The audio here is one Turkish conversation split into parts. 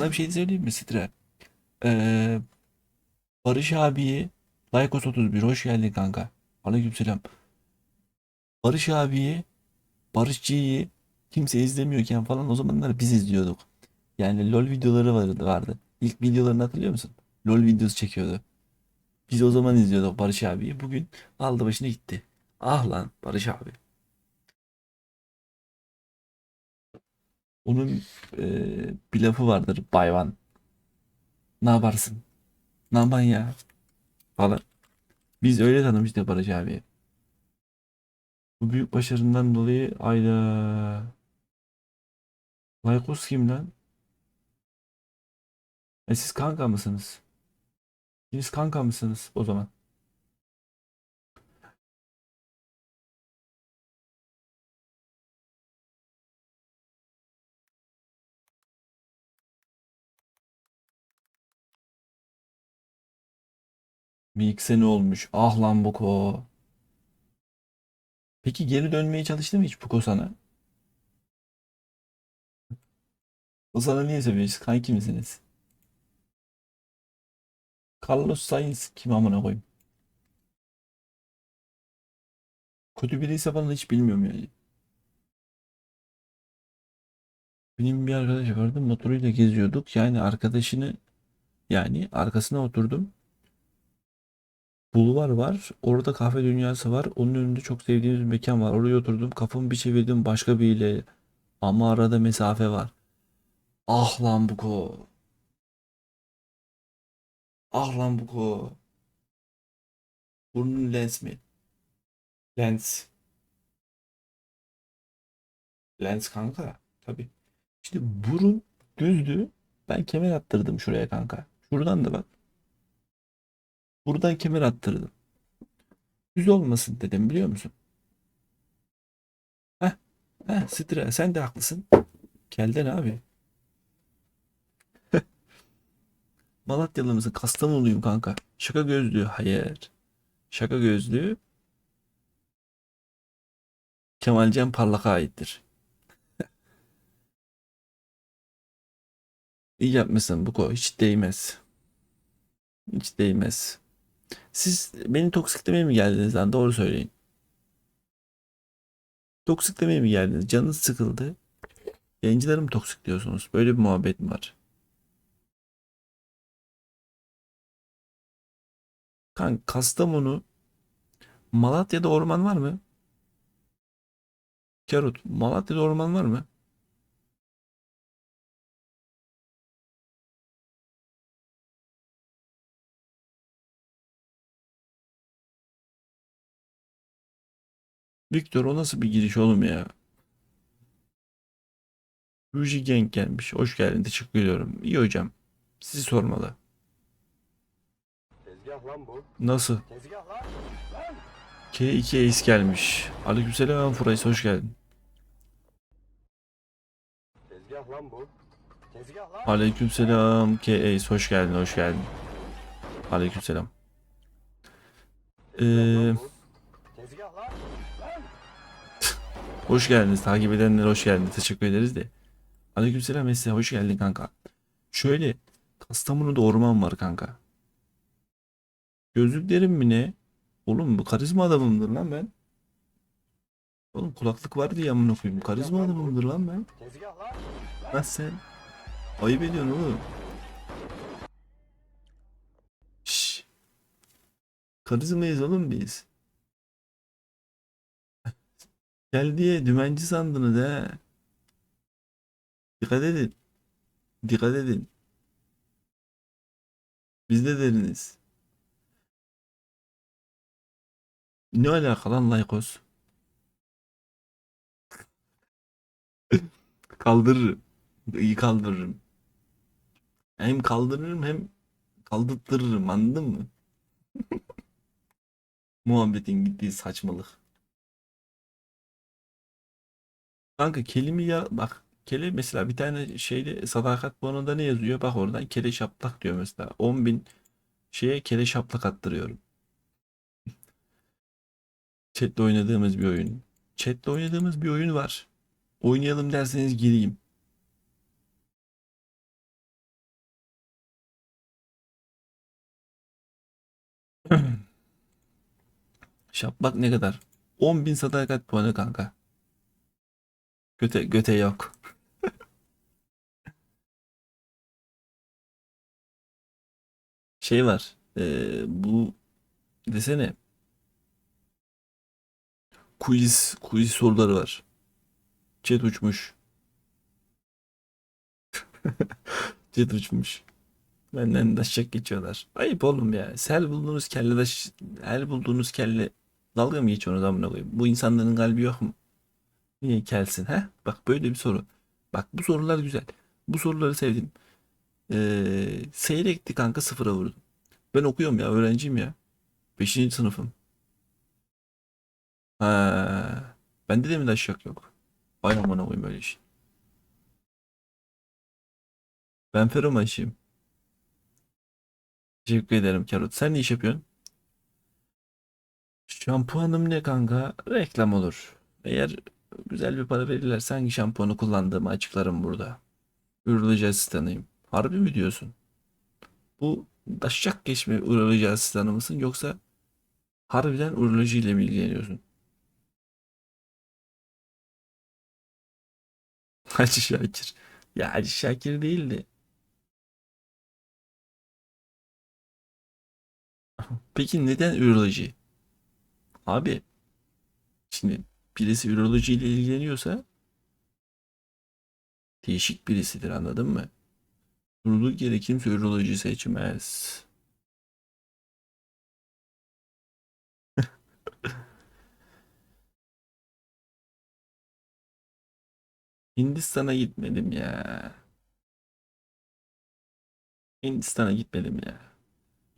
sana bir şey söyleyeyim mi Stre? Ee, Barış abiyi Lycos 31 hoş geldin kanka. Aleykümselam. Barış abiyi Barışçı'yı kimse izlemiyorken falan o zamanlar biz izliyorduk. Yani LOL videoları vardı, vardı. İlk videolarını hatırlıyor musun? LOL videosu çekiyordu. Biz o zaman izliyorduk Barış abiyi. Bugün aldı başına gitti. Ah lan Barış abi. Onun eee bir lafı vardır Bayvan. Ne yaparsın? Ne yapan ya? Falan. Biz öyle tanımıştık Barış abi. Bu büyük başarından dolayı ayda Laykos kim lan? E siz kanka mısınız? Siz kanka mısınız o zaman? Bir iki sene olmuş. Ah lan Buko. Peki geri dönmeye çalıştı mı hiç Buko sana? O sana niye seviyor? Siz kanki misiniz? Carlos Sainz kim amına koyayım? Kötü biriyse falan hiç bilmiyorum yani. Benim bir arkadaş vardı motoruyla geziyorduk. Yani arkadaşını yani arkasına oturdum. Bulvar var. Orada kahve dünyası var. Onun önünde çok sevdiğimiz bir mekan var. Oraya oturdum. Kafamı bir çevirdim başka biriyle. Ama arada mesafe var. Ah lan Buko. Ah lan Buko. Burnun lens mi? Lens. Lens kanka. Tabii. İşte burun düzdü. Ben kemer attırdım şuraya kanka. Şuradan da bak. Buradan kemer attırdım. Düz olmasın dedim biliyor musun? Heh. Heh Stre sen de haklısın. Kelden abi. Malatyalı mısın? Kastamonuluyum kanka. Şaka gözlüğü. Hayır. Şaka gözlüğü Kemalcan Parlak'a aittir. İyi yapmışsın Buko. Hiç değmez. Hiç değmez. Siz beni toksiklemeye mi geldiniz lan? Doğru söyleyin. Toksiklemeye mi geldiniz? Canınız sıkıldı. Yayıncıları mı toksikliyorsunuz? Böyle bir muhabbet mi var? Kanka Kastamonu Malatya'da orman var mı? Karut Malatya'da orman var mı? Victor o nasıl bir giriş oğlum ya? Ruji Genk gelmiş. Hoş geldin. Teşekkür ediyorum. İyi hocam. Sizi sormalı. Tezgah lan bu. Nasıl? Tezgah lan. K2 Ace gelmiş. Aleykümselam Furayz hoş geldin. Tezgah lan bu. Tezgah lan. Aleykümselam K Ace hoş geldin hoş geldin. Aleykümselam. Ee, hoş geldiniz. Takip edenler hoş geldiniz. Teşekkür ederiz de. Aleykümselam Mesle hoş geldin kanka. Şöyle Kastamonu'da orman var kanka. Gözlüklerim mi ne? Oğlum bu karizma adamımdır lan ben. Oğlum kulaklık var diye amına koyayım. Karizma adamımdır lan ben. Lan sen. Ayıp ediyorsun oğlum. Şşş. Karizmayız oğlum biz. Gel diye dümenci sandınız he. Dikkat edin. Dikkat edin. Biz de deriniz. Ne alaka lan Laykos? Kaldırırım. İyi kaldırırım. Hem kaldırırım hem kaldırtırırım anladın mı? Muhabbetin gittiği saçmalık. Kanka kelimi ya bak kele mesela bir tane şeyde sadakat bonunda ne yazıyor? Bak oradan kele şaplak diyor mesela. 10 bin şeye kele şaplak attırıyorum. Chat'le oynadığımız bir oyun. Chat'le oynadığımız bir oyun var. Oynayalım derseniz gireyim. şaplak ne kadar? 10 bin sadakat puanı kanka. Göte, göte yok. Şey var. eee, bu desene quiz quiz soruları var. Chat uçmuş. Chat uçmuş. Benden daşacak geçiyorlar. Ayıp oğlum ya. Sel bulduğunuz kelle daş, her bulduğunuz kelle dalga mı geçiyorsunuz amına koyayım? Bu insanların kalbi yok mu? Niye kelsin he? Bak böyle bir soru. Bak bu sorular güzel. Bu soruları sevdim. Ee, seyrekti kanka sıfıra vurdum. Ben okuyorum ya öğrenciyim ya. Beşinci sınıfım. Ha, bende de mi daşak yok? Ay amına koyayım böyle şey. Ben feromanşıyım. Teşekkür ederim Karot. Sen ne iş yapıyorsun? Şampuanım ne kanka? Reklam olur. Eğer güzel bir para verirlerse hangi şampuanı kullandığımı açıklarım burada. Üroloji asistanıyım. Harbi mi diyorsun? Bu daşacak geçme üroloji asistanı mısın yoksa harbiden urolojiyle mi ilgileniyorsun? Hacı Şakir. Ya Hacı Şakir değildi. Peki neden üroloji? Abi şimdi birisi ürolojiyle ilgileniyorsa değişik birisidir anladın mı? Durduk yere kimse üroloji seçmez. Hindistan'a gitmedim ya. Hindistan'a gitmedim ya.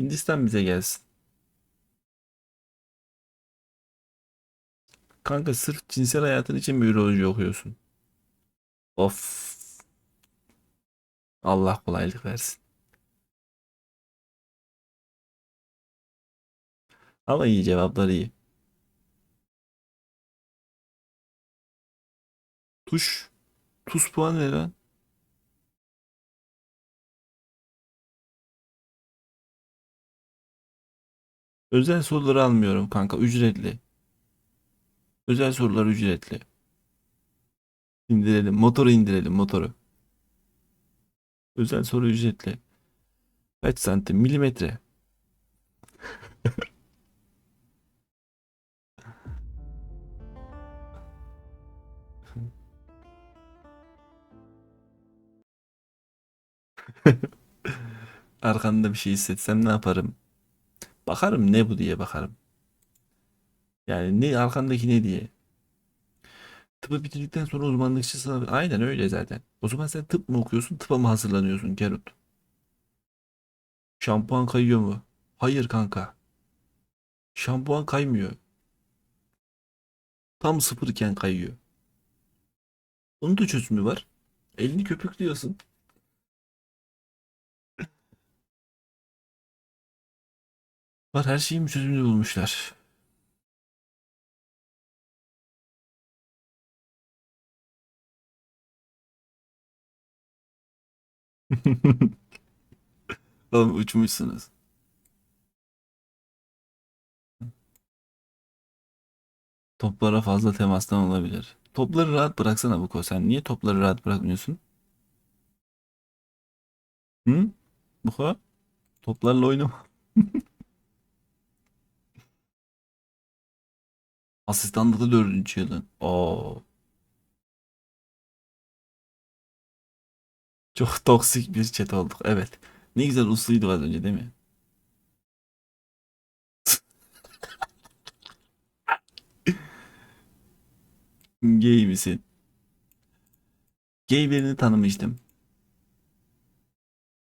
Hindistan bize gelsin. Kanka sırf cinsel hayatın için mi üroloji okuyorsun? Of. Allah kolaylık versin. Ama iyi cevaplar iyi. Tuş. Tuz puanı ne lan? Özel soruları almıyorum kanka. Ücretli. Özel sorular ücretli. İndirelim. Motoru indirelim. Motoru. Özel soru ücretli. Kaç santim? Milimetre. Arkanda bir şey hissetsem ne yaparım? Bakarım ne bu diye bakarım. Yani ne arkandaki ne diye. Tıpı bitirdikten sonra uzmanlıkçı sınavı. Aynen öyle zaten. O zaman sen tıp mı okuyorsun, tıpa mı hazırlanıyorsun Kerut? Şampuan kayıyor mu? Hayır kanka. Şampuan kaymıyor. Tam sıfırken kayıyor. Onun da çözümü var. Elini köpüklüyorsun. Var her şeyin çözümünü bulmuşlar. Oğlum uçmuşsunuz. Toplara fazla temastan olabilir. Topları rahat bıraksana Buko. Sen niye topları rahat bırakmıyorsun? Hı? Buko? Toplarla oynama. Asistanlıkta dördüncü yılın. Oo. Çok toksik bir chat olduk. Evet. Ne güzel usluyduk az önce değil mi? Gay misin? Gay birini tanımıştım.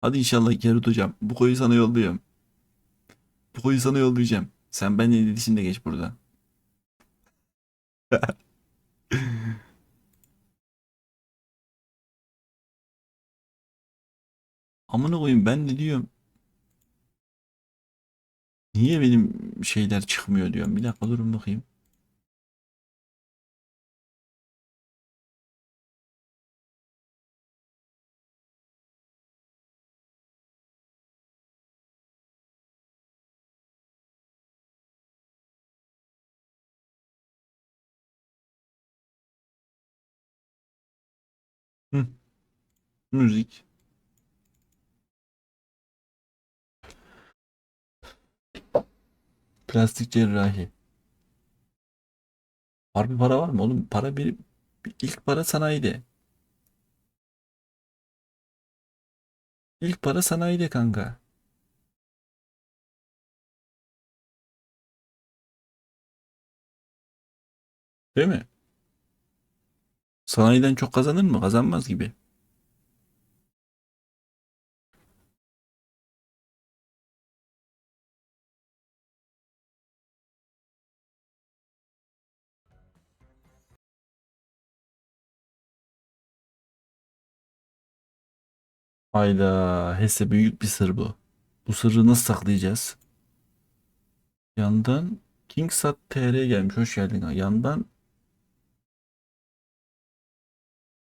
Hadi inşallah Gerut hocam. Bu koyu sana yolluyorum. Bu koyu sana yollayacağım. Sen benimle iletişimde geç buradan. Amına koyayım ben de diyorum. Niye benim şeyler çıkmıyor diyorum. Bir dakika durun bakayım. Müzik. Plastik cerrahi. Harbi para var mı oğlum? Para bir, bir- ilk para sanayide. İlk para sanayide kanka. Değil mi? Sanayiden çok kazanır mı? Kazanmaz gibi. Hayda, Hesse büyük bir sır bu. Bu sırrı nasıl saklayacağız? Yandan Kingsat TR gelmiş. Hoş geldin. Yandan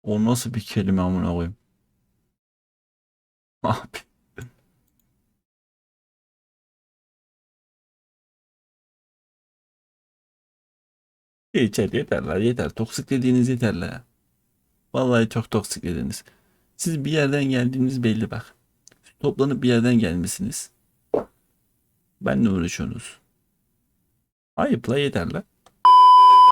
o nasıl bir kelime amına koyayım? Abi. Yeter yeter la yeter. Toksik dediğiniz yeter la. Vallahi çok toksik dediniz. Siz bir yerden geldiğiniz belli bak. Toplanıp bir yerden gelmişsiniz. Benle uğraşıyorsunuz. Ayıp la yeter la.